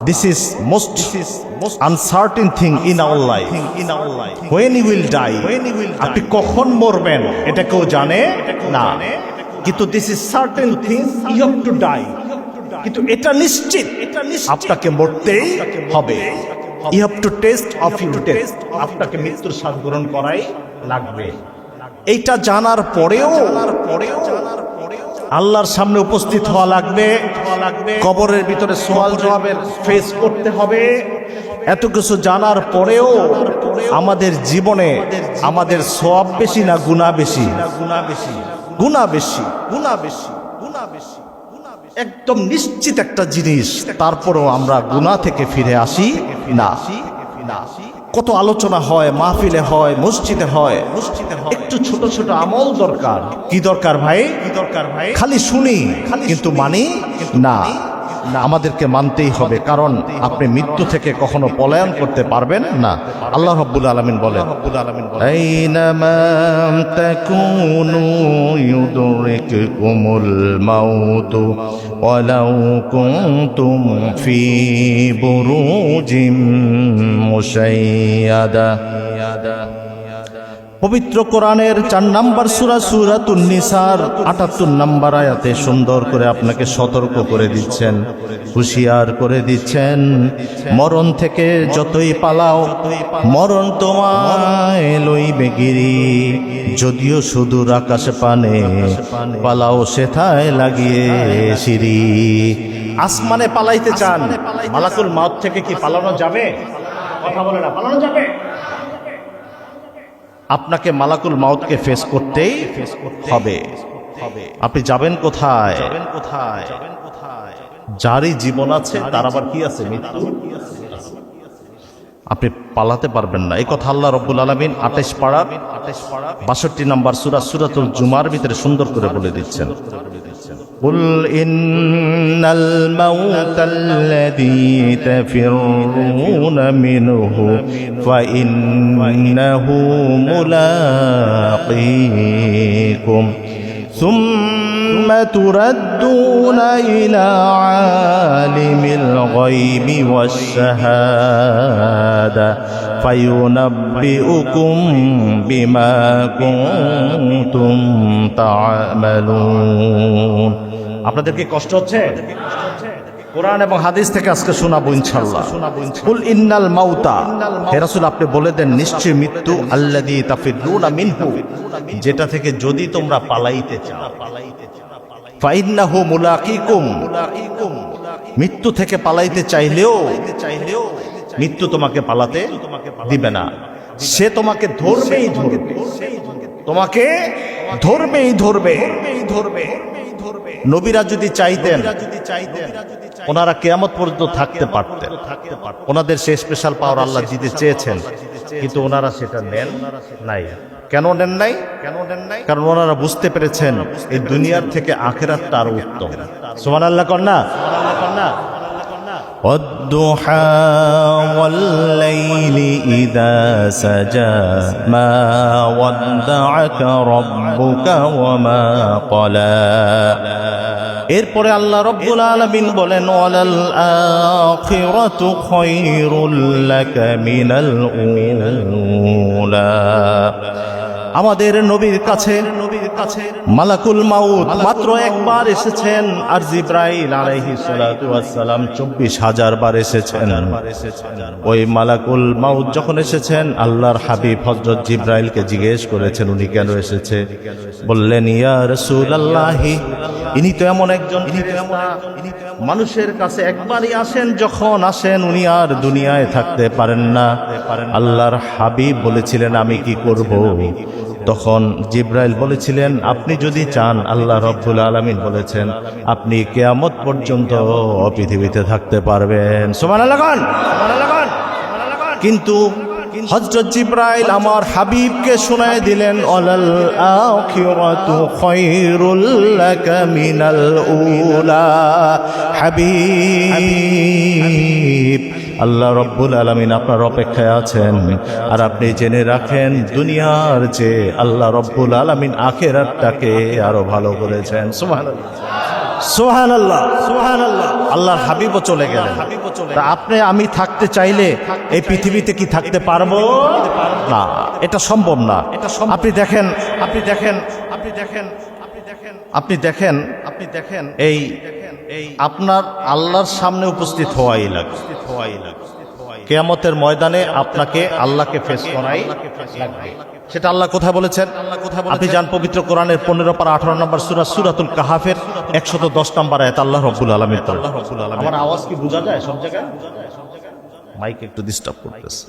This is most uncertain thing in our life. When you will die, আপনি কখন মরবেন এটা কেউ জানে? না। কিন্তু this is certain thing you have to die কিন্তু এটা নিশ্চিত আপনাকে মরতেই হবে। You have to test of you test আপনাকে মৃত্যুর স্বাদ গ্রহণ করাই লাগবে এইটা জানার পরেও জানার পরেও আল্লাহর সামনে উপস্থিত হওয়া লাগবে। কবরের ভিতরে সোয়াল জবাবের ফেস করতে হবে। এত কিছু জানার পরেও আমাদের জীবনে আমাদের সব বেশি না গুণা বেশি? গুণা বেশি গুণা বেশি গুণা বেশি গুণা বেশি। একদম নিশ্চিত একটা জিনিস, তারপরেও আমরা গুণা থেকে ফিরে আসি না না। কত আলোচনা হয় মাহফিলে হয় মসজিদে হয়। মসজিদে হয় একটু ছোট ছোট আমল দরকার। কি দরকার ভাই? কি দরকার ভাই খালি শুনি কিন্তু মানি না না। আমাদেরকে মানতেই হবে, কারণ আপনি মৃত্যু থেকে কখনো পলায়ন করতে পারবেন না। আল্লাহ রব্বুল আলমিন বলে মুশাইয়াদা। পবিত্র কোরআনের চার নাম্বার সুরা, সুরাতুন নিসার, আটাত্তর নাম্বার আয়াতে সুন্দর করে আপনাকে সতর্ক করে দিচ্ছেন, হুঁশিয়ার করে দিচ্ছেন। মরণ থেকে যতই পালাও, মরণ তোমায় যদিও সুদূর আকাশে পানে পালাও, সেথায় লাগিয়ে সিঁড়ি। আসমানে পালাইতে চান, মালাকুল মাউত থেকে কি পালানো যাবে? কথা বলে না, পালানো যাবে? আপনাকে মালাকুল মাউতকে ফেস করতেই ফেস করতে হবে। আপনি যাবেন কোথায়? যাবেন কোথায় যারই জীবন আছে, তার আবার কি আছে? মৃত্যু? আপনি পালাতে পারবেন না। এই কথা আল্লাহ রব্বুল আলমিন আটাইশ পাড়া বাষট্টি নাম্বার সুরা সুরাতুল জুমার ভিতরে সুন্দর করে বলে দিচ্ছেন। قل إن الموت الذي تفرون منه فإنه ملاقيكم. ثم تردون إلى عالم الغيب والشهادة فينبئكم بما كنتم تعملون আপনাদের কি কষ্ট হচ্ছে কোরআন এবং হাদিস থেকে আজকে শোনাবো ইনশাল্লাহ কুল ইন্নাল মাউতা হে রাসূল আপনি বলে দেন নিশ্চয় মৃত্যু আল্লাযী তাফিরুনা মিনহু যেটা থেকে যদি তোমরা পালাইতে চাও মুলাকিকুম। মৃত্যু থেকে পালাইতে চাইলেও চাইলেও মৃত্যু তোমাকে পালাতে দিবে না। সে তোমাকে ধরবেই ধরবে। তোমাকে ধরবেই ধরবে। ধরবে নবীরা যদি চাইতেন, ওনারা কেয়ামত পর্যন্ত থাকতে পারতেন। ওনাদের সে স্পেশাল পাওয়ার আল্লাহ দিতে চেয়েছেন, কিন্তু ওনারা সেটা নেন নাই। কেন নেন নাই কেন নেন নাই কারণ ওনারা বুঝতে পেরেছেন এই দুনিয়ার থেকে আখেরাতটা আরো উত্তম সোমান আল্লাহ কন্যা কন্যা والضحى والليل إذا سجى ما ودعك ربك وما قلى এরপরে আল্লাহ রব্বুল আলমিন বলেন ওয়ালাল আখিরাতু খায়রুল লাকা মিনাল উলা আমাদের নবীর কাছে মালাকুল মাউত মাত্র একবার এসেছেন আর জিব্রাইল আলাইহি ওয়াসসালাম চব্বিশ হাজার বার এসেছেন। ওই মালাকুল মাউত যখন এসেছেন, আল্লাহর হাবিব হজরত জিব্রাইলকে জিজ্ঞেস করেছেন, উনি কেন এসেছে? বললেন, ইয়া রাসূলুল্লাহি, ইনি তো এমন একজন মানুষের কাছে একবারই আসেন, যখন আসেন, উনি আর দুনিয়ায় থাকতে পারেন না। আল্লাহর হাবিব বলেছিলেন, আমি কি করব? তখন জিব্রাইল বলেছিলেন, আপনি যদি চান, আল্লাহ রব্বুল আলমিন বলেছেন, আপনি কেয়ামত পর্যন্ত পৃথিবীতে থাকতে পারবেন। সমান কিন্তু হজরত জিব্রাইল আমার হাবিবকে শোনায় দিলেন অলাল আখিরাতু খায়রুল লাকা মিনাল উলা। হাবিব। আল্লাহ রব্বুল আলমিন আপনার অপেক্ষায় আছেন। আর আপনি জেনে রাখেন দুনিয়ার যে আল্লাহ রব্বুল আলমিন আখেরাতটাকে আরও ভালো করেছেন। সুবহানাল্লাহ। সোহান আল্লাহ সোহান আল্লাহ আল্লাহর হাবিবও চলে গেলেন তা আপনি আমি থাকতে চাইলে এই পৃথিবীতে কি থাকতে পারব? না এটা সম্ভব না। এটা আপনি দেখেন আপনি দেখেন আপনি দেখেন আপনি দেখেন আপনি দেখেন আপনি দেখেন এই আপনার আল্লাহর সামনে উপস্থিত হওয়াই লাগে কেয়ামতের ময়দানে আপনাকে আল্লাহকে ফেস করাই লাগবে। সেটা আল্লাহ কোথায় বলেছেন? আপনি যান পবিত্র কোরআনের পনেরো পারা আঠারো নম্বর সুরা সুরাতুল কাহাফের একশত দশ নম্বর আয়াত আল্লাহ রব্বুল আলমীর আমার আওয়াজ কি বোঝা যায় সব জায়গায়? মাইক একটু ডিস্টার্ব করতেছে।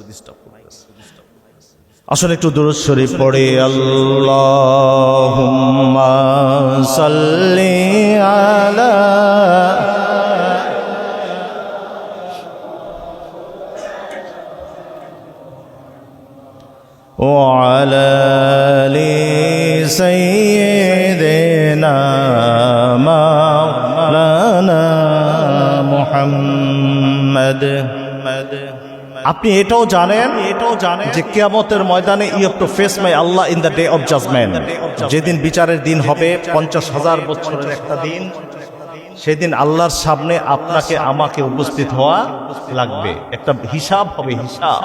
আসলে একটু দূর শরীফ পড়ে আল্লাহ সাল্লি আপনি এটাও জানেন এটাও জানেন যে কিয়ামতের ময়দানে you have to face my Allah in the day of judgement যেদিন বিচারের দিন হবে পঞ্চাশ হাজার বছরের একটা দিন সেদিন আল্লাহর সামনে আপনাকে আমাকে উপস্থিত হওয়া লাগবে। একটা হিসাব হবে হিসাব।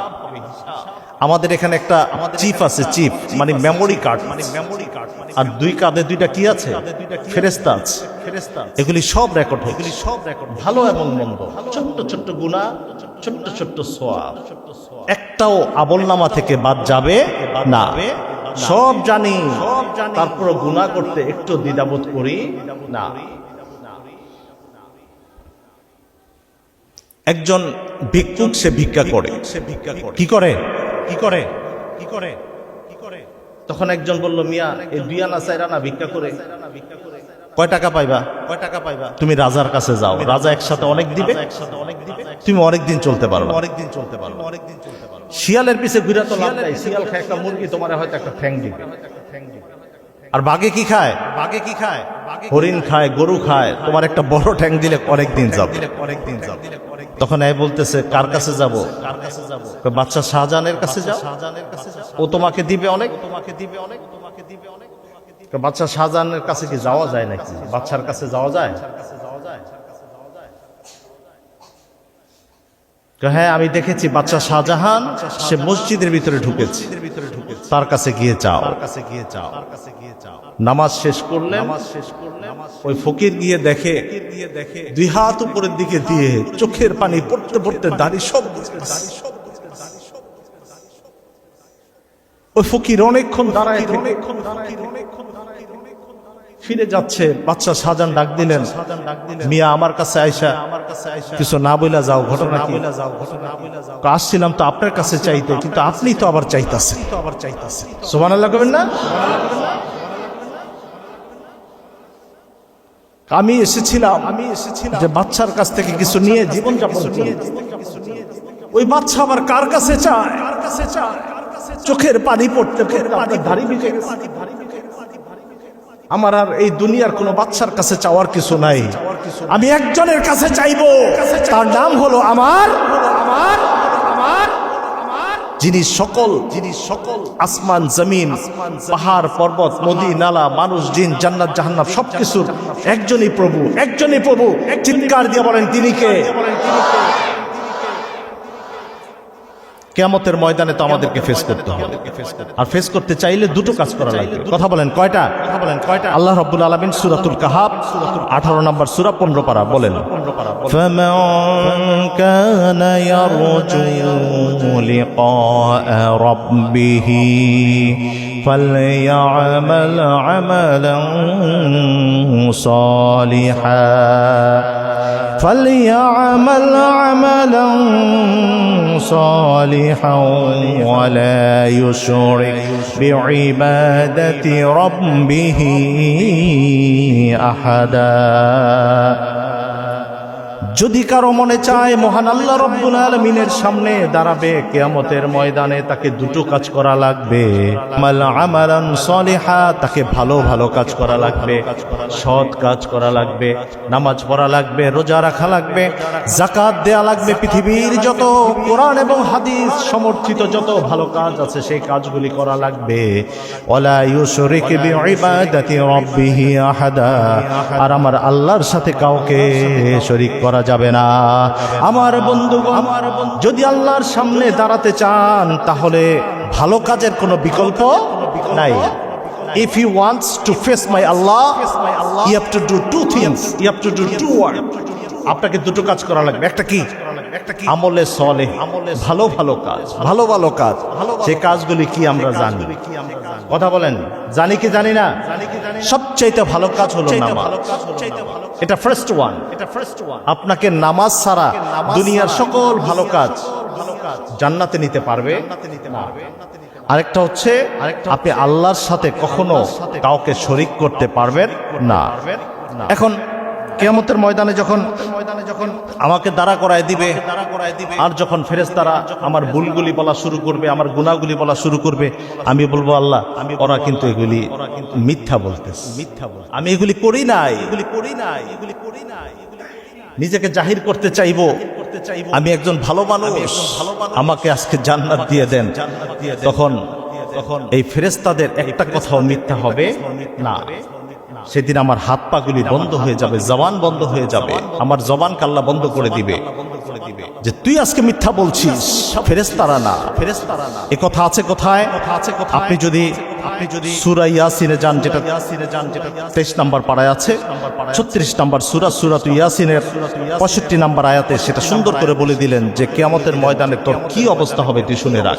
আমাদের এখানে একটা চিফ আছে চিফ মানে মেমোরি কার্ড মানে মেমোরি কার্ড আর দুই কাঁধে দুইটা কি আছে? ফেরেস্তা আছে। এগুলি সব রেকর্ড হয় এগুলি সব রেকর্ড ভালো এবং মন্দ। ছোট্ট ছোট্ট গুণা ছোট্ট ছোট্ট সোয়াব একটাও আমলনামা থেকে বাদ যাবে না। সব জানি তারপর গুণা করতে একটু দ্বিধাবোধ করি না। একজন ভিক্ষুক সে ভিক্ষা করে সে ভিক্ষা করে। কি করে? কি করে? কি করে? কি করে? তখন একজন বলল, মিয়া, এই দুই আনা চার আনা ভিক্ষা করে। কয় টাকা পাইবা? কয় টাকা পাইবা? তুমি রাজার কাছে যাও। রাজা একসাথে অনেক দিবে। একসাথে অনেক দিবে। তুমি অনেক দিন চলতে পারো অনেক দিন চলতে পারো অনেক দিন চলতে পারো শিয়ালের পিছে ঘুরে তো লাভ নাই। শিয়াল খায় একটা মুরগি তোমার হয়তো একটা ঠ্যাং দিবে। আর বাঘে কি খায়? বাঘে কি খায়? হরিণ খায়? গরু খায়। তোমার একটা বড় ঠ্যাং দিলে অনেক দিন যাবে। অনেক দিন যাবে। তখন এই বলতেছে কার কাছে যাব? কার কাছে যাব? বাচ্চা শাহজাহানের কাছে যাও। শাহজাহানের কাছে ও তোমাকে দিবে অনেক? তোমাকে দিবে অনেক। বাচ্চা শাহজাহানের কাছে কি যাওয়া যায় নাকি? বাচ্চার কাছে যাওয়া যায়? হ্যাঁ আমি দেখেছি বাচ্চা শাহজাহান সে মসজিদের ভিতরে ঢুকেছে। তার কাছে গিয়ে চাও কাছে গিয়ে চাও কাছে গিয়ে চাও নামাজ শেষ করলে নামাজ শেষ করলে ওই ফকির গিয়ে দেখে গিয়ে দেখে দুই হাত উপরের দিকে দিয়ে চোখের পানি পড়তে পড়তে দাড়ি সব দাড়ি সব ওই ফকির অনেকক্ষণ দাঁড়ায় অনেকক্ষণ দাঁড়ায় অনেকক্ষণ ফিরে যাচ্ছে বাচ্চা সাজান ডাক দিলেন, মিয়া, আমার কাছে আইসা, কাছে না বইলা যাও, ঘটনা কি? আসছিলাম তো আপনার কাছে চাইতে, কিন্তু আপনি তো আবার চাইতাছেন। চাইতাছেন সুবহানাল্লাহ কবেন না? আমি এসেছিলাম আমি এসেছিলাম যে বাচ্চার কাছ থেকে কিছু নিয়ে জীবন ওই বাচ্চা আবার কার কাছে চায়? কার কাছে চায় চোখের পানি পড়তে। আপনার দাড়ি ভিজে গেছে আমার আর এই দুনিয়ার কোনো বাচ্চার কাছে চাওয়ার কিছু নাই। আমি একজনের কাছে চাইব। তার নাম হলো আমার আমার যিনি সকল যিনি সকল আসমান, জমিন, পাহাড়, পর্বত, নদী, নালা, মানুষ, জিন, জান্নাত, জাহান্নাম, সবকিছুর একজনই প্রভু একজনই প্রভু। চিৎকার দিয়ে বলেন, তিনি কে? কেয়ামতের ময়দানে তো আমাদেরকে ফেস করতে হবে আর ফেস করতে চাইলে দুটো কাজ করা লাগবে কথা বলেন কয়টা কথা বলেন কয়টা আল্লাহ রাব্বুল আলামিন সূরাতুল কাহাব আঠারো নম্বর সূরা পনেরো পারা বলেন فمن كان يرجو لقاء ربه فليعمل عملا صالحا فليعمل عملا صالحا ولا يشرك بعبادة ربه أحدا. যদি কারও মনে চায়, মহান আল্লাহ রব্বুল আলমিনের সামনে দাঁড়াবে, কেয়ামতের ময়দানে তাকে দুটো কাজ করা লাগবে। সলিহা, তাকে ভালো ভালো কাজ করা লাগবে, সৎ কাজ করা লাগবে, নামাজ পড়া লাগবে, রোজা রাখা লাগবে জাকাত দেয়া লাগবে, পৃথিবীর যত কোরআন এবং হাদিস সমর্থিত যত ভালো কাজ আছে, সেই কাজগুলি করা লাগবে। আহাদা, আর আমার আল্লাহর সাথে কাউকে শরীক করা যাবে না আমার বন্ধু আমার যদি আল্লাহর সামনে দাঁড়াতে চান তাহলে ভালো কাজের কোনো বিকল্প নাই If he wants to face my Allah, you have to do two things. You have to do two work. আপনাকে দুটো কাজ করা লাগবে একটা কি আমলে সলে ভালো ভালো কাজ। ভালো ভালো কাজ। সে কাজগুলি কি আমরা জানি। কথা বলেন জানি কি জানি না? সবচাইতে ভালো কাজ হলো এটা ফার্স্ট ওয়ান এটা ফার্স্ট ওয়ান আপনাকে নামাজ ছাড়া দুনিয়ার সকল ভালো কাজ জান্নাতে নিতে পারবে না। আরেকটা হচ্ছে আপনি আল্লাহর সাথে কখনো কাউকে শরিক করতে পারবেন না। এখন কেয়ামতের ময়দানে যখন ময়দানে যখন আমাকে দাঁড়া করায় দিবে। আর যখন ফেরেশতারা আমার ভুলগুলি বলা শুরু করবে আমার গুণাগুলি বলা শুরু করবে আমি বলব আল্লাহ আমি ওরা কিন্তু এগুলি মিথ্যা বলতেছে। মিথ্যা বল আমি এগুলি করি নাই। এগুলি করি নাই। এগুলি করি নাই। নিজেকে জাহির করতে চাইব। আমি একজন ভালো মানুষ। আমাকে আজকে জান্নাত দিয়ে দেন। তখন তখন এই ফেরেস্তাদের একটা কথাও মিথ্যা হবে না। সেদিন আমার হাত পাগুলি বন্ধ হয়ে যাবে জবান বন্ধ হয়ে যাবে। আমার জবান কাল্লা বন্ধ করে দিবে। যে তুই আজকে মিথ্যা বলছিস ফেরেস্তারা না। ফেরেস্তারা না এ কথা আছে কোথায়? কথা আছে আপনি যদি আপনি যদি সুরা ইয়াসিনে যান যেটা ইয়াসিনে যান যেটা তেইশ নাম্বার পাড়ায় আছে ছত্রিশ নাম্বার সুরা ইয়াসিনের পঁয়ষট্টি নাম্বার আয়াতে সেটা সুন্দর করে বলে দিলেন যে কেয়ামতের ময়দানে তোর কি অবস্থা হবে তুই শুনে রাখ।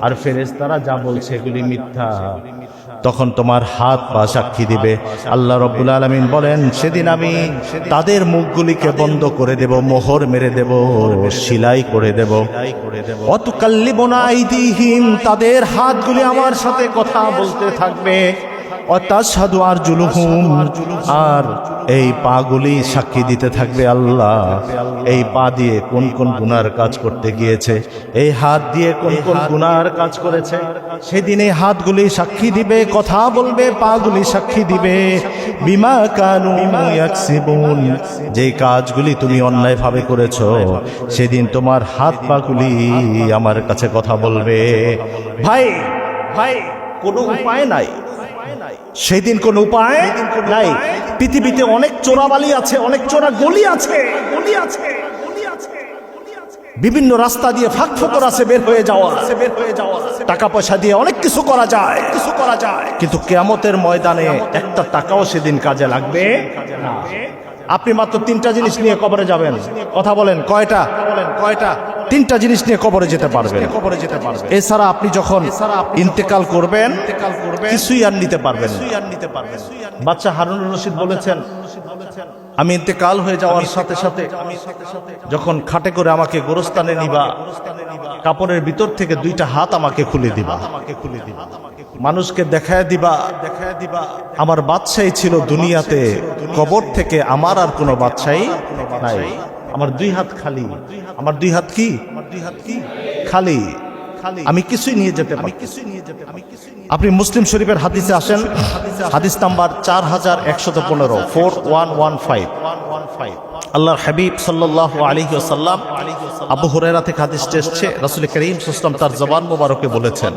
আর ফেরেশতারা যা বলছে এগুলি মিথ্যা। তখন তোমার হাত পা সাক্ষী দিবে। আল্লাহ রব্বুল আলমিন বলেন, সেদিন আমি তাদের মুখগুলিকে বন্ধ করে দেব, মোহর মেরে দেব, সিলাই করে দেব। আইদিহিম, তাদের হাতগুলি আমার সাথে কথা বলতে থাকবে। অতাসাদু আর জুলুহুম আর এই পাগুলি সাক্ষী দিতে থাকবে আল্লাহ। এই পা দিয়ে কোন কোন গুনার কাজ করতে গিয়েছে? এই হাত দিয়ে কোন কোন গুনার কাজ করেছে? সেদিন এই হাতগুলি সাক্ষী দিবে, কথা বলবে, পাগুলি সাক্ষী দিবে। বিমা কানু যে কাজগুলি তুমি অন্যায়ভাবে করেছ, সেদিন তোমার হাত পাগুলি আমার কাছে কথা বলবে। ভাই ভাই, কোনো উপায় নাই। সেদিন কোন উপায় নাই। পৃথিবীতে অনেক চোরাবালি আছে, অনেক চোরা গলি আছে। গলি আছে বিভিন্ন রাস্তা দিয়ে ফাঁক ফোকর আছে বের হয়ে যাওয়া বের হয়ে যাওয়া টাকা পয়সা দিয়ে অনেক কিছু করা যায় কিছু করা যায়। কিন্তু কেয়ামতের ময়দানে একটা টাকাও সেদিন কাজে লাগবে না। আপনি মাত্র তিনটা জিনিস নিয়ে কবরে যাবেন। কথা বলেন। কয়টা? বলেন। কয়টা? তিনটা জিনিস নিয়ে কবরে যেতে পারবেন। কবরে যেতে পারবেন। এছাড়া আপনি যখন ইন্তেকাল করবেন কিছুই আর নিতে পারবেন বাচ্চা হারুনুর রশিদ বলেছেন আমি ইন্তেকাল হয়ে যাওয়ার সাথে সাথে যখন খাটে করে আমাকে গোরস্থানে নিবা কাপড়ের ভিতর থেকে দুইটা হাত আমাকে খুলে দিবা। আমাকে খুলে দিবা। মানুষকে দেখায় দিবা। দেখায় দিবা আমার বাদশাহী ছিল দুনিয়াতে, কবর থেকে আমার আর কোনো বাদশাহী নাই। আমার দুই হাত খালি। আমার দুই হাত কি? আমার দুই হাত কি খালি। আমি কিছুই নিয়ে যেতে পারি কিছুই নিয়ে যেতে আমি আপনি মুসলিম শরীফের হাদিসে আসেন। হাদিস নাম্বার চার হাজার একশত পনেরো, four one one five one one five. আল্লাহর হাবিব সাল্লাহ আলী সাল্লাম আবু হুরেরা থেকে হাদিস এসছে, রাসুল করিম সুসলাম তার জবান মোবারকে বলেছেন।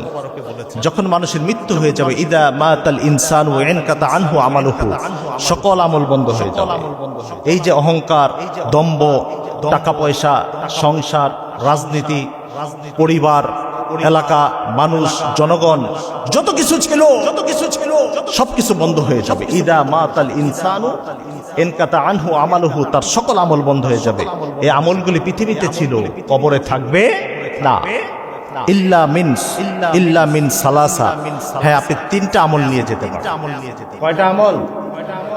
যখন মানুষের মৃত্যু হয়ে যাবে, ইদা মাতাল ইনসান ও এনকাতা আনহু আমালুহু, সকল আমল বন্ধ হয়ে যাবে। এই যে অহংকার দম্ব টাকা পয়সা, সংসার, রাজনীতি, পরিবার এলাকা মানুষ জনগণ যত কিছু ছিল যত কিছু ছিল সবকিছু বন্ধ হয়ে যাবে। ইদা মাতাল ইনসানু এনকাতা আনহু আমালহু তার সকল আমল বন্ধ হয়ে যাবে। এই আমলগুলি পৃথিবীতে ছিল কবরে থাকবে না। ইল্লা মিন ইল্লা মিন সালাসা। হ্যাঁ আপনি তিনটা আমল নিয়ে যেতে পারেন। কয়টা আমল?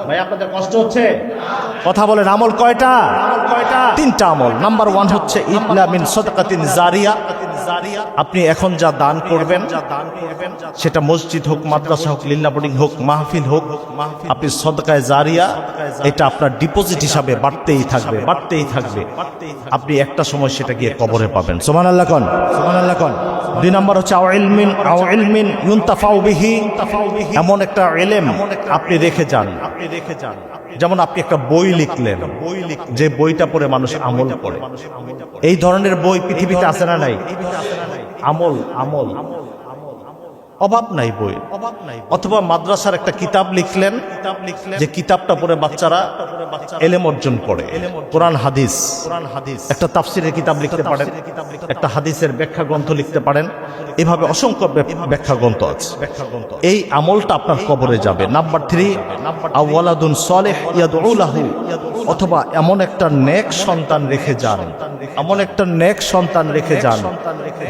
ভাই আপনাদের কষ্ট হচ্ছে? কথা বলেন আমল কয়টা? কয়টা তিনটা আমল। নাম্বার ওয়ান হচ্ছে ইল্লা মিন সদকাতিন জারিয়া। আপনি এখন যা দান করবেন সেটা মসজিদ হোক মাদ্রাসা হোক লিল্লা বোর্ডিং হোক মাহফিল হোক আপনি সদকায় জারিয়া এটা আপনার ডিপোজিট হিসাবে বাড়তেই থাকবে বাড়তেই থাকবে। আপনি একটা সময় সেটা গিয়ে কবরে পাবেন। সোমান আল্লাহ কন? সোমান আল্লাহ কন? দুই নম্বর হচ্ছে এমন একটা এলেম আপনি রেখে যান। আপনি রেখে যান। যেমন আপনি একটা বই লিখলেন বই যে বইটা পড়ে মানুষ আমল করে। এই ধরনের বই পৃথিবীতে আছে না নাই? আমল আমল। অভাব নাই বই। অভাব নাই অথবা মাদ্রাসার একটা কিতাব লিখলেন কিতাব লিখলেন যে কিতাবটা পড়ে বাচ্চারা এলেম অর্জন করে। কোরআন, হাদিস কোরআন হাদিস একটা তাফসিরের কিতাব লিখতে পারেন, একটা হাদিসের ব্যাখ্যা গ্রন্থ লিখতে পারেন। এভাবে অসংখ্য ব্যাখ্যা গ্রন্থ আছে। এই আমলটা আপনার কবরে যাবে। নাম্বার থ্রি, আওয়ালাদুন সলেহ ইয়াদউলাহু, অথবা এমন একটা নেক সন্তান রেখে যান, এমন একটা নেক সন্তান রেখে যান,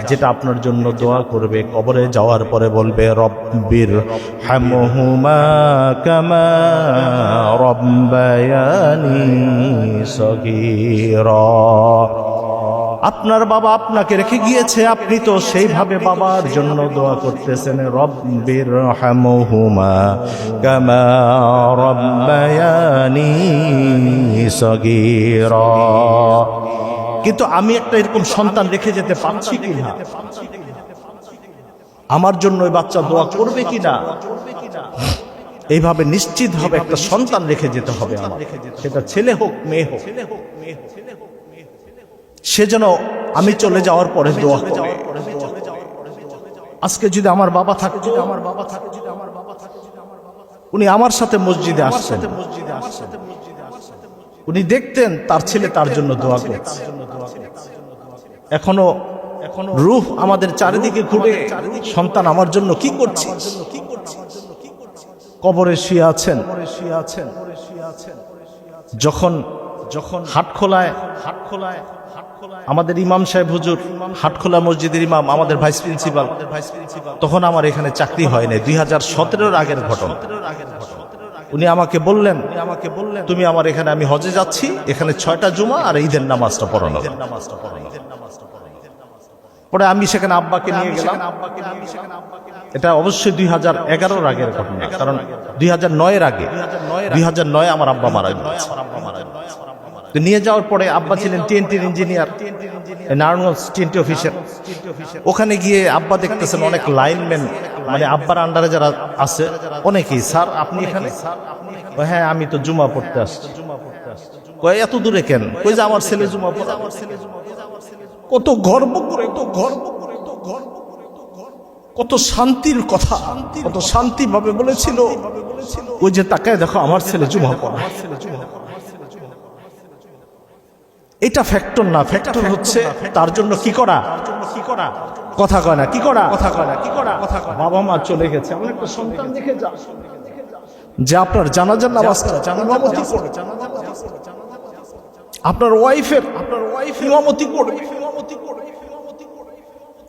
যেটা আপনার জন্য দোয়া করবে কবরে যাওয়ার পরে বলবে, রব্বির হামহুমা কামা রব্বায়ানি সগীরা। আপনার বাবা আপনাকে রেখে গিয়েছে, আপনি তো সেইভাবে বাবার জন্য দোয়া করতেছেন, রব্বির হামহুমা কামা রব্বায়ানি সগীরা। কিন্তু আমি একটা এরকম সন্তান রেখে যেতে পারছি কিনা? আমার জন্য ওই বাচ্চা দোয়া করবে কি না এইভাবে নিশ্চিতভাবে একটা সন্তান রেখে যেতে হবে আমার। সেটা ছেলে হোক মেয়ে হোক। সে যেন আমি চলে যাওয়ার পরে দোয়া করে। আজকে যদি আমার বাবা থাকে যদি আমার বাবা থাকে যদি আমার বাবা থাকে উনি আমার সাথে মসজিদে আসছেন। মসজিদে আসছেন। উনি দেখতেন তার ছেলে তার জন্য দোয়া করছে। এখনও রূহ আমাদের চারিদিকে ঘুরে সন্তান আমার জন্য কি করছে কবরে শুয়ে আছেন। যখন যখন হাট খোলায় হাট খোলায় আমাদের ইমাম সাহেব হুজুর হাটখোলা মসজিদের ইমাম আমাদের ভাইস প্রিন্সিপাল। তখন আমার এখানে চাকরি হয় নাই। দুই হাজার সতেরোর আগের ঘটনা। উনি আমাকে বললেন আমাকে বললেন তুমি আমার এখানে আমি হজে যাচ্ছি। এখানে ছয়টা জুমা আর ঈদের নামাজটা পড়ানো নামাজটা পড়ানো পরে আমি সেখানে আব্বাকে নিয়ে গেলাম। এটা অবশ্যই দুই হাজার এগারোর আগের ঘটনা, কারণ দুই হাজার নয়ের আগে, দুই হাজার নয় আমার আব্বা মারা নিয়ে যাওয়ার পরে আব্বা ছিলেন টিএনটির ইঞ্জিনিয়ার নারায়ণগঞ্জ টিএনটি অফিসের। ওখানে গিয়ে আব্বা দেখতেছেন অনেক লাইনম্যান মানে আব্বার আন্ডারে যারা আছে, অনেকেই। স্যার, আপনি এখানে? হ্যাঁ আমি তো জুমা পড়তে আসছি। এত দূরে কেন? কই যে আমার ছেলে জুমা পড়ে আমার ছেলে জুমা পড়ে, আমার ছেলে জুমা পড়ে। কত গর্ব করে তো গর্ব করে তো গর্ব করে তো গর্ব কত শান্তির কথা কত শান্তি ভাবে বলেছিল। ওই যে তাকায় দেখো আমার ছেলে জুমা পড়ে। আমার এটা ফ্যাক্টর না ফ্যাক্টর হচ্ছে তার জন্য কি করা? কি করা কথা কয় না কি করা? কথা কয় না কি করা? কথা কয় বাবা মা চলে গেছে। এমন একটা সন্তান দেখে যা যে আপনার জানাজার নামাজটা করে আপনার ওয়াইফের আপনার ওয়াইফ ইমামতি করবে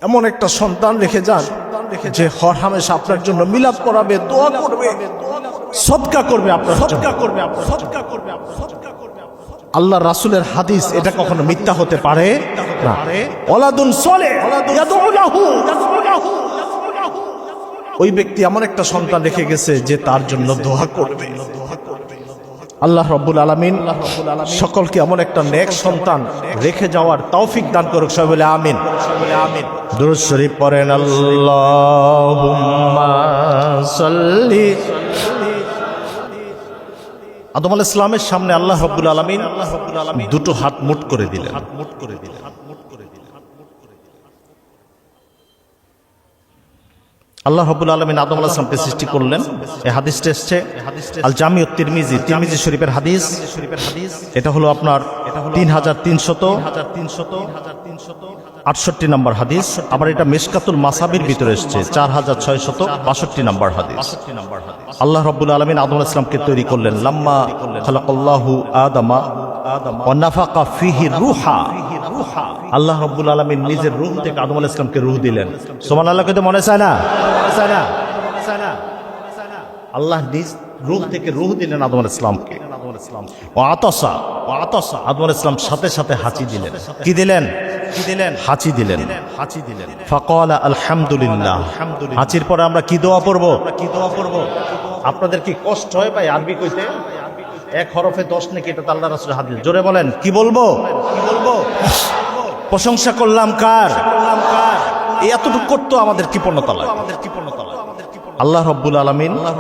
এমন একটা সন্তান রেখে যান যে হর হামেশা আপনার জন্য মিলাদ করাবে দোয়া করবে সদকা করবে আপনার সদকা করবে আপনার করবে আপনার করবে আল্লাহ রাসূলের হাদিস এটা কখনো মিথ্যা হতে পারে? না। সলে ওই ব্যক্তি এমন একটা সন্তান রেখে গেছে যে তার জন্য দোয়া করবে। আল্লাহ রব্বুল আলমিন সকলকে এমন একটা নেক সন্তান রেখে যাওয়ার তৌফিক দান করুক সব বলে আমিন। আমিন দুরুদ শরীফ পড়েন সাল্লি আদম আল ইসলামের সামনে আল্লাহ রব্বুল আলমিন দুটো হাত মুট করে দিলেন হাত মুট করে দিলেন। আল্লাহ রবুল আলমিন আদম আল্লাহ সৃষ্টি করলেন। এই হাদিসটা এসছে আল জামি তিরমিজি তিরমিজি শরীফের হাদিস। এটা হলো আপনার তিন হাজার তিনশত আটষট্টি নম্বর হাদিস। আবার এটা মেশকাতুল মাসাবির ভিতরে এসছে, চার হাজার ছয় শত বাষট্টি নম্বর হাদিস। আল্লাহ রব্বুল আলমিন আদম ইসলামকে তৈরি করলেন, লাম্মা খালাকাল্লাহু আদামা ওয়ানাফাকা ফিহি রুহা। আল্লাহ রব্বুল আলমিন নিজের রুহ থেকে আদম আলাইহিস ইসলামকে রুহ দিলেন। সোমান আল্লাহকে তো মনে চায় না? আল্লাহ নিজ রুহ থেকে রুহ দিলেন আদম আলাইহিস ইসলামকে ও আতসা আতসা সাথে সাথে হাঁচি দিলেন। কি দিলেন? দিলেন হাঁচি দিলেন। হাঁচি দিলেন হাঁচির পরে আমরা কি দোয়া দোয়া আপনাদের কি কষ্ট হয় ভাই আরবি কইতে। এক হরফে দশ নাকি এটা তো আল্লাহ রাসূলের হাদিস। জোরে বলেন কি বলব কি বলব? প্রশংসা করলাম কার? এতটুকু করতো আমাদের কৃপণতা লাগে আমাদের কৃপণতা আল্লাহ রব্বুল আলমিন আল্লাহ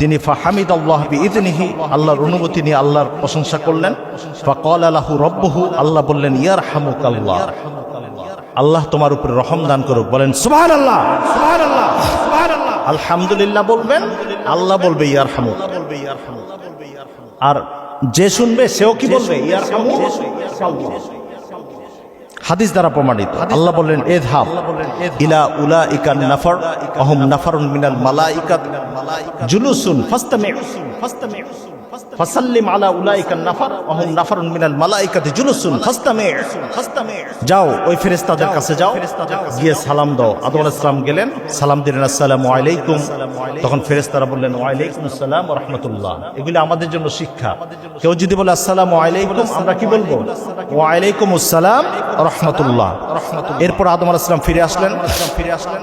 তিনি ফাহামিদ আল্লাহ বিইদনিহি, আল্লাহর অনুমতি নিয়ে আল্লাহর প্রশংসা করলেন। ফাকাল আলাহু রব্বহু, আল্লাহ বললেন ইয়ার হামুক আল্লাহ আল্লাহ তোমার উপরে রহম দান করুক। বলেন সুবহান আল্লাহ সুবহান আল্লাহ আল্লাহ আলহামদুলিল্লাহ বলবেন, আল্লাহ বলবে ইয়ার হামুক আর যে শুনবে, সেও কি বলবে? ইয়ার হামুক হাদিস দ্বারা প্রমাণিত। আল্লাহ বললেন এ ধাপ ইলা উলা ইকান নাফার অহম নাফারুন মিনাল মালাইকাত। জুলুসুন ফাস্তামে ফাস্তামি ফাসাল্লিম আলা উলাইকান নাফার নাফারুন মিনাল জুলুসুন যাও, ওই ফেরেশতাদের কাছে যাও, গিয়ে সালাম দাও। আদম আলাইহিস গেলেন, সালাম দিলেন, আসসালামু আলাইকুম। তখন ফেরেশতারা বললেন আসসালাম ওয়া রাহমাতুল্লাহ। আমাদের জন্য শিক্ষা। কেউ যদি বলে, আসসালামু আলাইকুম, আমরা কি বলব? ওয়ালাইকুম আসসালাম রহমতুল্লাহ। এরপর আদম আলাইহিস সালাম ফিরে আসলেন। ফিরে আসলেন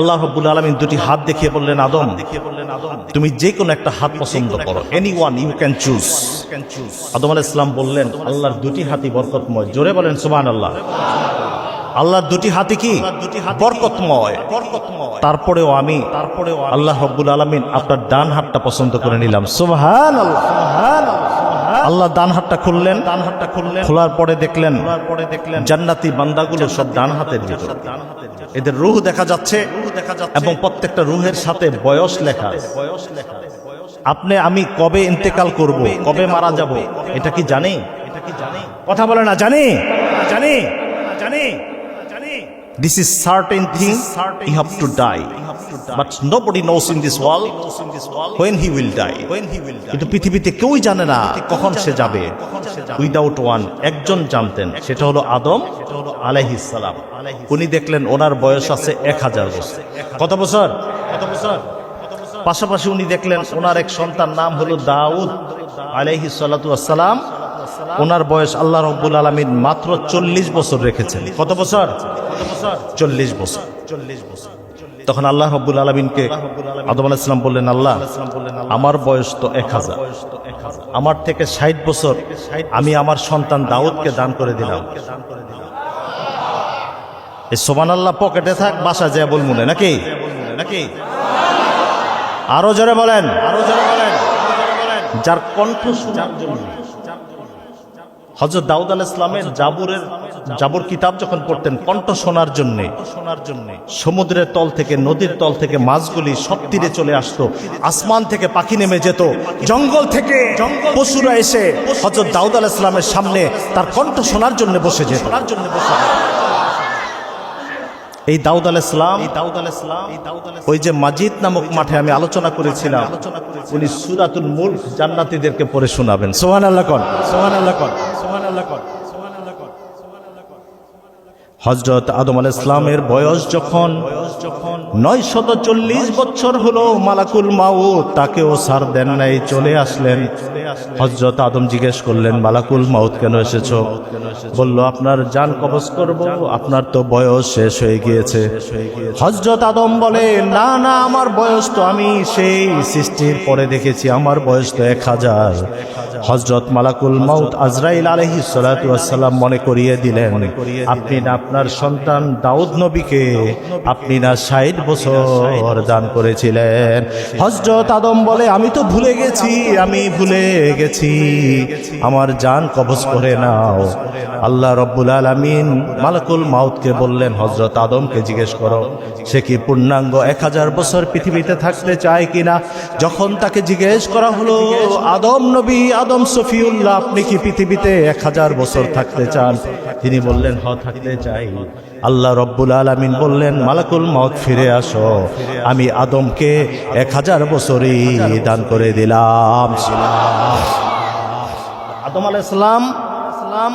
আল্লাহ রাব্বুল আলামিন দুটি হাত দেখিয়ে বললেন, আদম দেখিয়ে বললেন আদম তুমি যে কোনো একটা হাত পছন্দ করো। Any one you can choose আদম আলাইহিস সালাম বললেন আল্লাহর দুটি হাতই বরকতময়। জোরে বলেন সুবহানাল্লাহ। আল্লাহর দুটি হাতে কি? বরকতময়। তারপরেও আমি তারপরেও আল্লাহ রব্বুল আলমিন আপনার ডান হাতটা পছন্দ করে নিলাম। সুবহান আল্লাহ ডান হাতটা খুললেন। ডান হাতটা খুললেন। খোলার পরে দেখলেন পরে দেখলেন। জান্নাতি বান্দাগুলো সব ডান হাতের ভিতর। এদের রুহ দেখা যাচ্ছে দেখা যাচ্ছে। এবং প্রত্যেকটা রুহের সাথে বয়স লেখা বয়স লেখা আপনি আমি কবে ইন্তেকাল করব? কবে মারা যাব? এটা কি জানি? এটা কি জানি কথা বলে না জানি? জানি? জানি? This is certain thing you have to die. But nobody knows in this world when he will die. কিন্তু পৃথিবীতে কেউই জানে না কখন সে যাবে। উইদাউট ওয়ান একজন জানতেন সেটা হলো আদম আলাইহিস সালাম। উনি দেখলেন ওনার বয়স আছে এক হাজার বছর। কত বছর? কত বছর? পাশাপাশি উনি দেখলেন ওনার এক সন্তান নাম হলো দাউদ সালাতু আসসালাম ওনার বয়স আল্লাহ রব্বুল আলমিন মাত্র চল্লিশ বছর রেখেছেন। কত বছর? চল্লিশ বছর। চল্লিশ বছর তখন আল্লাহ রব্বুল আলমিনকে আদম আলাহিসাম বললেন, আল্লাহ, আমার বয়স তো এক হাজার। আমার থেকে ষাট বছর আমি আমার সন্তান দাউদকে দান করে দিলাম। এই সোমান আল্লাহ পকেটে থাক বাসা যায় বলমুনে, নাকি? নাকি? আরও জোরে বলেন। যার কণ্ঠ শোনার জন্য হজরত দাউদ আল ইসলামের জাবুরের জাবুর কিতাব যখন পড়তেন কণ্ঠ শোনার জন্য শোনার জন্য সমুদ্রের তল থেকে, নদীর তল থেকে মাছগুলি সব তীরে চলে আসতো, আসমান থেকে পাখি নেমে যেত, জঙ্গল থেকে পশুরা এসে হজরত দাউদ আল ইসলামের সামনে তার কণ্ঠ শোনার জন্য বসে যেত। শোনার জন্য বসে এই দাউদ আল ইসলাম দাউদ ওই যে মাজিদ নামক মাঠে আমি আলোচনা করেছিলাম, উনি সুরাতুল মুল্ক জান্নাতিদেরকে পড়ে শোনাবেন। সোহান আল্লাহ কন সোহান আল্লাহ কন সোহান আল্লাহ কন হজরত আদম আল ইসলামের বয়স যখন নয় শত চল্লিশ বছর হলো মালাকুল মাউ তাকেও সার দেন নাই, চলে আসলেন। হজরত আদম জিজ্ঞেস করলেন, মালাকুল মাউত কেন এসেছ? বলল, আপনার যান কবজ করব, আপনার তো বয়স শেষ হয়ে গিয়েছে। হজরত আদম বলে, না না, আমার বয়স তো আমি সেই সৃষ্টির পরে দেখেছি, আমার বয়স তো এক হাজার। হজরত মালাকুল মাউত আজরাইল আলহি সালাম মনে করিয়ে দিলেন, আপনি না, আপনার আপনার সন্তান দাউদ নবীকে আপনি না ষাট বছর দান করেছিলেন। হজরত আদম বলে, আমি তো ভুলে গেছি, আমি ভুলে গেছি। আমার জান কবজ করে নাও। আল্লাহ রব্বুল আলমিন মালাকুল মাউতকে বললেন হজরত আদমকে জিজ্ঞেস করো, সে কি পূর্ণাঙ্গ এক হাজার বছর পৃথিবীতে থাকতে চায় কিনা? যখন তাকে জিজ্ঞেস করা হলো, আদম নবী, আদম সফিউল্লাহ, আপনি কি পৃথিবীতে এক হাজার বছর থাকতে চান? তিনি বললেন, হ, থাকতে চাই। আল্লাহ রব্বুল আলমিন বললেন, মালাকুল মত ফিরে আসো। আমি আদমকে এক হাজার বছরই দান করে দিলাম। আদম আলাহ ইসলাম ইসলাম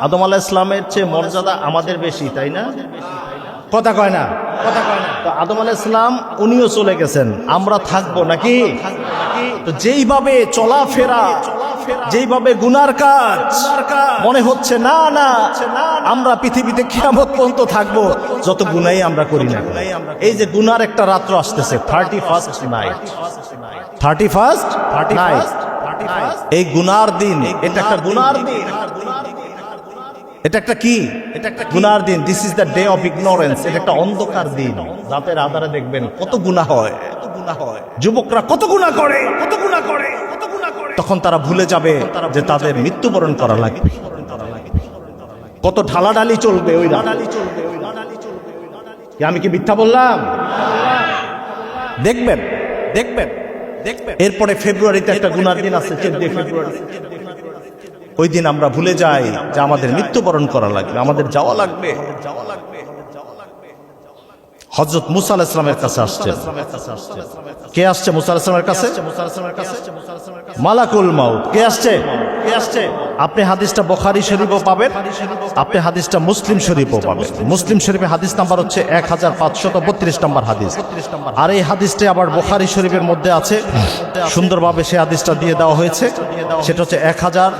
আদম আলাহ ইসলামের চেয়ে মর্যাদা আমাদের বেশি, তাই না? কথা কয় না? কথা কয় না তো আদম আলাহ ইসলাম উনিও চলে গেছেন। আমরা থাকব নাকি? তো যেইভাবে চলাফেরা যেইভাবে গুনার কাজ মনে হচ্ছে না না আমরা পৃথিবীতে কিয়ামত পর্যন্ত থাকব যত গুনাই আমরা করি না এই যে গুনার একটা রাত্র আসতেছে thirty first night thirty first thirty night এই গুনার দিন এটা একটা গুনার দিন। এটা একটা কি? এটা একটা গুনার দিন। This is the day of ignorance এটা একটা অন্ধকার দিন। রাতের আধারে দেখবেন কত গুনাহ হয়। কত গুনাহ হয়। যুবকরা কত গুনাহ করে? কত গুনাহ করে? তখন তারা ভুলে যাবে যে তাদের মৃত্যুবরণ করা লাগবে। কত ঢালাঢালি চলবে ওই চলবে আমি কি মিথ্যা বললাম? দেখবেন দেখবেন দেখবেন। এরপরে ফেব্রুয়ারিতে একটা গুনার দিন আছে চোদ্দই ফেব্রুয়ারি। ওই দিন আমরা ভুলে যাই যে আমাদের মৃত্যুবরণ করা লাগবে আমাদের যাওয়া লাগবে। যাওয়া লাগবে। হজরত মুসা ইসলামের কাছে আসছে। কে আসছে মুসা ইসলামের কাছে? মালাকুল মাউত। কে আসছে? আসছে, আপনি হাদিসটা বখারি শরীফও পাবেন, আপনি হাদিসটা মুসলিম শরীফও পাবেন। মুসলিম শরীফে হাদিস নাম্বার হচ্ছে এক হাজার পাঁচশত বত্রিশ নম্বর হাদিস। আর এই হাদিসটি আবার বখারি শরীফের মধ্যে আছে। সুন্দরভাবে সে হাদিসটা দিয়ে দেওয়া হয়েছে। সেটা হচ্ছে এক হাজার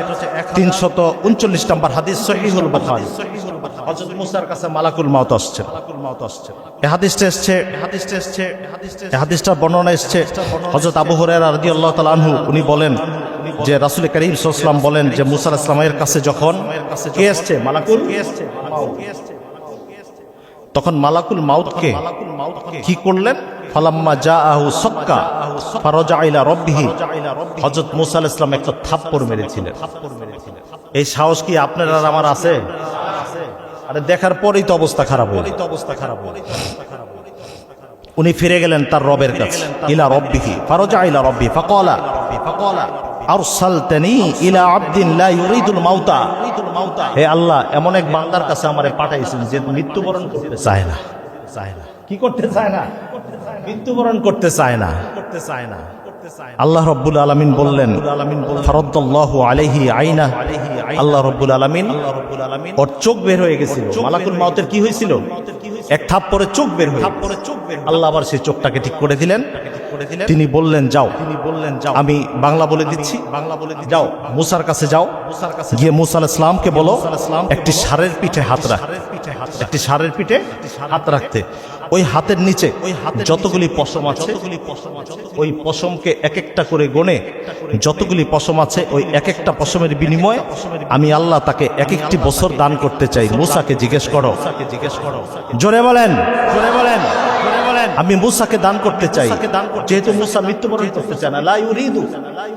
তিনশত উনচল্লিশ নম্বর হাদিস, সহিহুল বখারি। হজরত মুসার কাছে মালাকুল মাউত আসছে। হাদিসটা হাদিসটা বর্ণনা আবু আনহু, উনি বলেন যে রাসুল করিম সাল্লাল্লাহু বলেন যে মুসা আলাইহিস সালামের কাছে যখন এসছে? মালাকুল? তখন মালাকুল মাউতকে কি করলেন? এই সাহস কি আপনার আর আমার আছে? আরে দেখার পরেই তো অবস্থা খারাপ উনি ফিরে গেলেন তার রবের কাছে। ইলা রব্বিহি, ফারজা ইলা রব্বি ফাকালা ফাকালা। আল্লাহ, এমন এক বান্দার কাছে মৃত্যুবরণ করতে চায় না। করতে চায় না? আল্লাহ রব্বুল আলমিন বললেন আলাইহি আইনা। আল্লাহ রব্বুল আলমিন, ওর চোখ বের হয়ে মালাকুল মাউতের কি হয়েছিল? এক থাপ পরে চোখ বের হয়ে থাপ্পরে চোখ বের আল্লাহ আবার সেই চোখটাকে ঠিক করে দিলেন। তিনি বললেন যাও। তিনি বললেন যাও। আমি বাংলা বলে দিচ্ছি। বাংলা বলে যাও। মুসার কাছে যাও। মুসার কাছে গিয়ে মুসা ইসলামকে বলো একটি সারের পিঠে হাত রাখ। একটি সারের পিঠে হাত রাখতে। ওই হাতের নিচে ওই হাতে যতগুলি পশম আছে ওই পশমকে এক একটা করে গনে যতগুলি পশম আছে ওই এক একটা পশমের বিনিময়ে আমি আল্লাহ তাকে এক একটি বছর দান করতে চাই। মুসাকে জিজ্ঞেস করো। জিজ্ঞেস করো। জোরে বলেন। জোরে বলেন আমি মুসাকে দান করতে চাই। যেহেতু মুসা মৃত্যুবরণ করতে চায় না। লা ইউরিদু।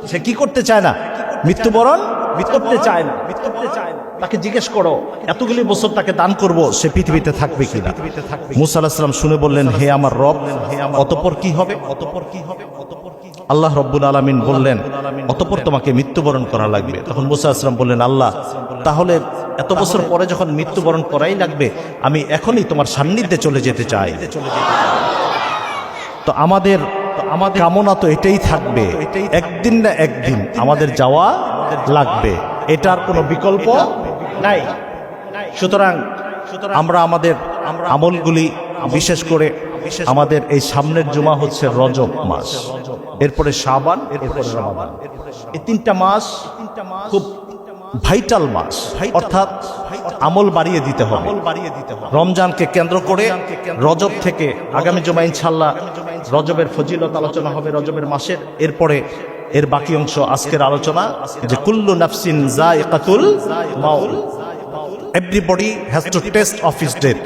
সে কি করতে চায় না? মৃত্যুবরণ করতে চায় না। করতে চায় না। তাকে জিজ্ঞেস করো এতগুলি বছর তাকে দান করব সে পৃথিবীতে থাকবে কি না? মুসা আলাহিসাম শুনে বললেন হে আমার রব অতপর কি হবে? অতপর কি হবে? অতপর কি হবে? আল্লাহ রব্বুল আলমিন বললেন অতপর তোমাকে মৃত্যুবরণ করা লাগবে। তখন মুসা আসলাম বললেন আল্লাহ তাহলে এত বছর পরে যখন মৃত্যুবরণ করাই লাগবে আমি এখনই তোমার সান্নিধ্যে চলে যেতে চাই। তো আমাদের আমাদের কামনা তো এটাই থাকবে একদিন না একদিন আমাদের যাওয়া লাগবে। এটার কোনো বিকল্প নাই। সুতরাং আমরা আমাদের আমলগুলি, বিশেষ করে আমাদের এই সামনের জমা হচ্ছে রজব মাস। এরপরে শাবান, এরপরে রমাদান। এই তিনটা মাস খুব ভাইটাল মাস। অর্থাৎ আমল বাড়িয়ে দিতে হবে। রমজানকে কেন্দ্র করে রজব থেকে আগামী জমা ইনশাল্লাহ রজবের ফজিলত আলোচনা হবে রজবের মাসের। এরপরে এর বাকি অংশ আজকের আলোচনা যে কুল্লু নাফসিন জায়কাতুল মাউল Everybody has to test of his death.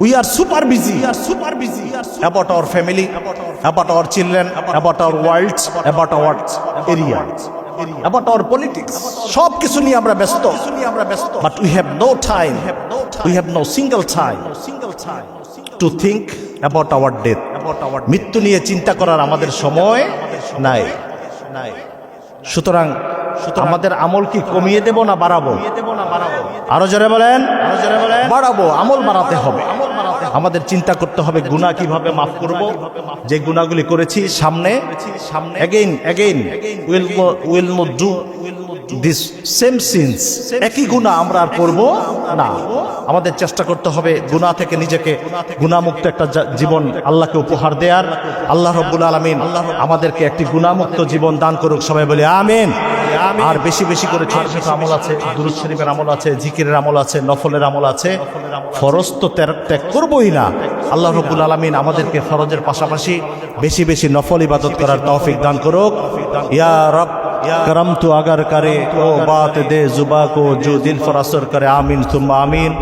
We are super busy. We are super busy about our family, about our children, about our world, about our area, about our politics. সব কিছু নিয়ে আমরা ব্যস্ত but we have no time we have no single time to think about our death মৃত্যু নিয়ে চিন্তা করার আমাদের সময় নাই। সুতরাং আমাদের আমল কি কমিয়ে দেব না বাড়াবো? আরও জোরে বলেন। বাড়াবো আমল বাড়াতে হবে। আমাদের চিন্তা করতে হবে গুনাহ কীভাবে মাফ করব? যে গুনাহগুলি করেছি সামনে। সামনে। Again again will will do this same sins একই গুনাহ আমরা আর করব না। আমাদের চেষ্টা করতে হবে গুনাহ থেকে নিজেকে গুণামুক্ত একটা জীবন আল্লাহকে উপহার দেয়ার। আল্লাহ রব্বুল আলমিন আমাদেরকে একটি গুণামুক্ত জীবন দান করুক সবাই বলে আমিন। আর বেশি বেশি করে ছোট ছোট আমল আছে দুরুদ শরীফের আমল আছে জিকিরের আমল আছে নফলের আমল আছে। ফরজ তো ত্যাগ ত্যাগ করবই না। আল্লাহ রব্বুল আলমিন আমাদেরকে ফরজের পাশাপাশি বেশি বেশি নফল ইবাদত করার তৌফিক দান করুক। ইয়া রব کرم تو اگر کرے، او بات دے زبا کو جو دل پر اثر کرے، آمین ثم آمین۔